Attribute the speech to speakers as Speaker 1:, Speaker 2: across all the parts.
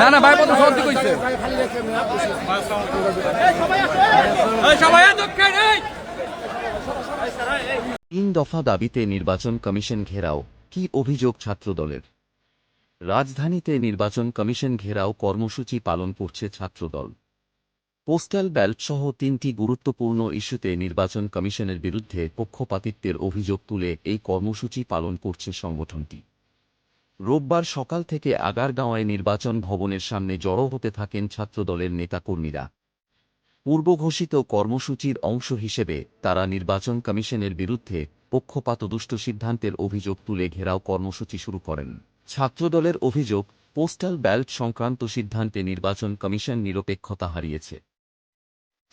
Speaker 1: না না ভাই কইছে।
Speaker 2: তিন দফা দাবিতে নির্বাচন কমিশন ঘেরাও কি অভিযোগ ছাত্রদলের? রাজধানীতে নির্বাচন কমিশন ঘেরাও কর্মসূচি পালন করছে ছাত্রদল। পোস্টাল ব্যালট সহ তিনটি গুরুত্বপূর্ণ ইস্যুতে নির্বাচন কমিশনের বিরুদ্ধে পক্ষপাতিত্বের অভিযোগ তুলে এই কর্মসূচি পালন করছে সংগঠনটি। রোববার সকাল থেকে আগারগাঁওয়ে নির্বাচন ভবনের সামনে জড়ো হতে থাকেন ছাত্রদলের নেতাকর্মীরা। পূর্বঘোষিত কর্মসূচির অংশ হিসেবে তারা নির্বাচন কমিশনের বিরুদ্ধে পক্ষপাতদুষ্ট সিদ্ধান্তের অভিযোগ তুলে ঘেরাও কর্মসূচি শুরু করেন। ছাত্রদলের অভিযোগ, পোস্টাল ব্যালট সংক্রান্ত সিদ্ধান্তে নির্বাচন কমিশন নিরপেক্ষতা হারিয়েছে।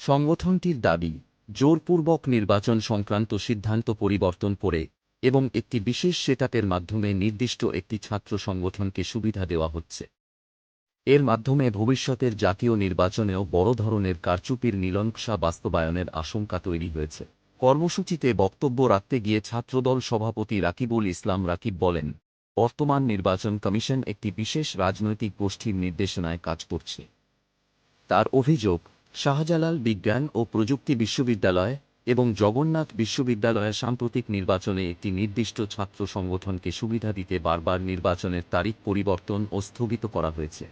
Speaker 2: সংগঠনটির দাবি, জোরপূর্বক নির্বাচন সংক্রান্ত সিদ্ধান্ত পরিবর্তন করে এবং একটি বিশেষ সেটআপের মাধ্যমে নির্দিষ্ট একটি ছাত্র সংগঠনকে সুবিধা দেওয়া হচ্ছে। এর মাধ্যমে ভবিষ্যতের জাতীয় নির্বাচনেও বড় ধরনের কারচুপির নীলনকশা বাস্তবায়নের আশঙ্কা তৈরি হয়েছে। কর্মসূচিতে বক্তব্য রাখতে গিয়ে ছাত্রদল সভাপতি রাকিবুল ইসলাম রাকিব বলেন, বর্তমান নির্বাচন কমিশন একটি বিশেষ রাজনৈতিক গোষ্ঠীর নির্দেশনায় কাজ করছে। তার অভিযোগ শাহজালাল বিজ্ঞান ও প্রযুক্তি বিশ্ববিদ্যালয় এবং জগন্নাথ বিশ্ববিদ্যালয়ের সাম্প্রতিক নির্বাচনে একটি নির্দিষ্ট ছাত্র সংগঠনকে সুবিধা দিতে বারবার নির্বাচনের তারিখ পরিবর্তন ও স্থগিত করা হয়েছে।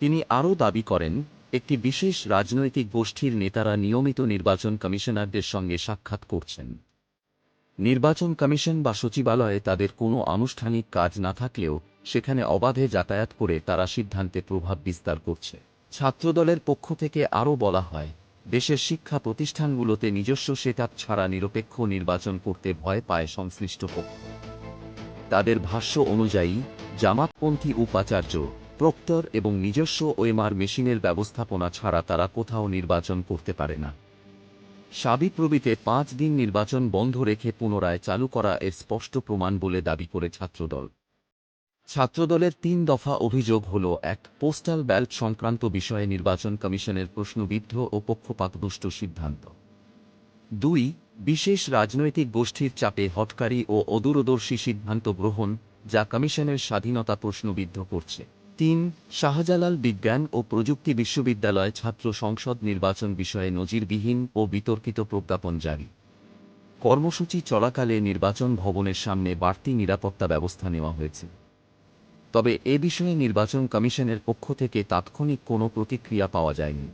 Speaker 2: তিনি আরও দাবি করেন, একটি বিশেষ রাজনৈতিক গোষ্ঠীর নেতারা নিয়মিত নির্বাচন কমিশনারদের সঙ্গে সাক্ষাৎ করছেন। নির্বাচন কমিশন বা সচিবালয়ে তাদের কোনো আনুষ্ঠানিক কাজ না থাকলেও সেখানে অবাধে যাতায়াত করে তারা সিদ্ধান্তে প্রভাব বিস্তার করছে। ছাত্রদলের পক্ষ থেকে আরও বলা হয়, দেশের শিক্ষা প্রতিষ্ঠানগুলোতে নিজস্ব সেটাপ ছাড়া নিরপেক্ষ নির্বাচন করতে ভয় পায় সংশ্লিষ্ট পক্ষ। তাদের ভাষ্য অনুযায়ী, জামাতপন্থী উপাচার্য, প্রক্টর এবং নিজস্ব ওয়েমার মেশিনের ব্যবস্থাপনা ছাড়া তারা কোথাও নির্বাচন করতে পারে না। সাবিপ্রবিতে পাঁচ দিন নির্বাচন বন্ধ রেখে পুনরায় চালু করা এর স্পষ্ট প্রমাণ বলে দাবি করে ছাত্রদল। ছাত্রদলের তিন দফা অভিযোগ হল, এক, পোস্টাল ব্যালট সংক্রান্ত বিষয়ে নির্বাচন কমিশনের প্রশ্নবিদ্ধ ও পক্ষপাতদুষ্ট সিদ্ধান্ত। দুই, বিশেষ রাজনৈতিক গোষ্ঠীর চাপে হটকারী ও অদূরদর্শী সিদ্ধান্ত গ্রহণ, যা কমিশনের স্বাধীনতা প্রশ্নবিদ্ধ করছে। তিন, শাহজালাল বিজ্ঞান ও প্রযুক্তি বিশ্ববিদ্যালয় ছাত্র সংসদ নির্বাচন বিষয়ে নজিরবিহীন ও বিতর্কিত প্রজ্ঞাপন জারি। কর্মসূচি চলাকালে নির্বাচন ভবনের সামনে বাড়তি নিরাপত্তা ব্যবস্থা নেওয়া হয়েছে। তবে এ বিষয়ে নির্বাচন কমিশনের পক্ষ থেকে তাৎক্ষণিক কোনো প্রতিক্রিয়া পাওয়া যায়নি।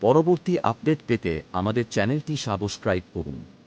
Speaker 2: পরবর্তী আপডেট পেতে আমাদের চ্যানেলটি সাবস্ক্রাইব করুন।